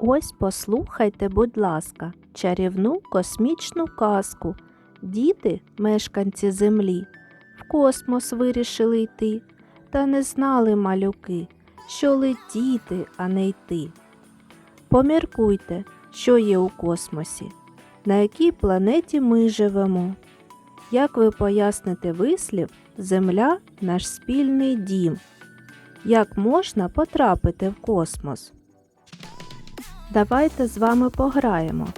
Ось послухайте, будь ласка, чарівну космічну казку. Діти, мешканці землі, в космос вирішили йти, та не знали малюки, що летіти, а не йти. Поміркуйте, що є у космосі, на якій планеті ми живемо. Як ви поясните вислів Земля наш спільний дім? Як можна потрапити в космос? Давайте з вами пограємо.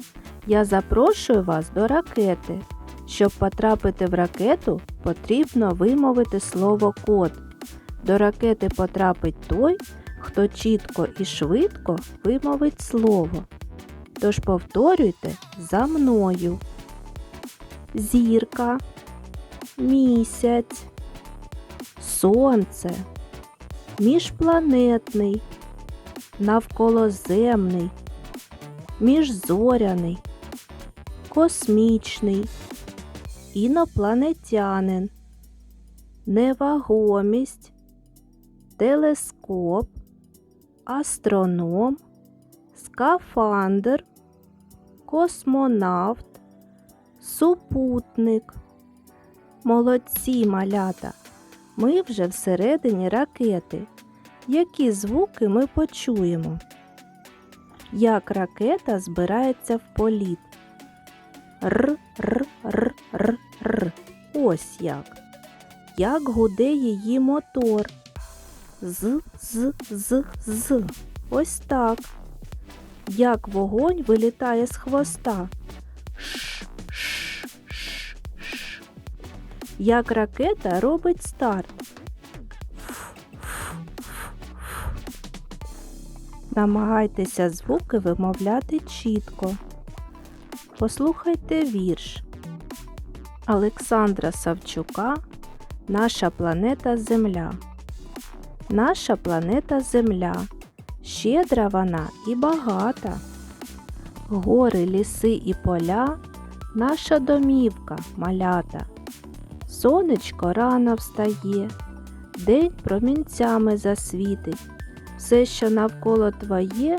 Я запрошую вас до ракети. Щоб потрапити в ракету, потрібно вимовити слово код. До ракети потрапить той, хто чітко і швидко вимовить слово. Тож повторюйте за мною. Зірка, місяць, сонце, міжпланетний, навколоземний, міжзоряний, космічний, інопланетянин, невагомість, телескоп, астроном, скафандр, космонавт, супутник. Молодці малята! Ми вже всередині ракети. Які звуки ми почуємо? Як ракета збирається в політ? Р, р, р, р, р. Ось як. Як гуде її мотор? З, з, з, з. Ось так. Як вогонь вилітає з хвоста? Ш, ш, ш, ш. Як ракета робить старт? Намагайтеся звуки вимовляти чітко. Послухайте вірш Олександра Савчука Наша планета Земля. Наша планета Земля. Щедра вона і багата. Гори, ліси і поля наша домівка малята. Сонечко рано встає, день промінцями засвітить. Все, що навколо твоє,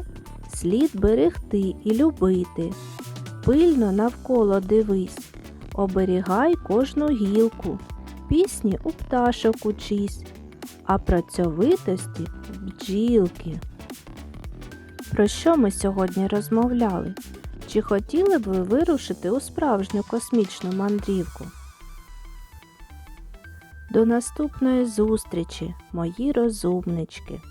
слід берегти і любити. Пильно навколо дивись, оберігай кожну гілку, пісні у пташок учись, а працьовитості бджілки. Про що ми сьогодні розмовляли? Чи хотіли б ви вирушити у справжню космічну мандрівку? До наступної зустрічі, мої розумнички!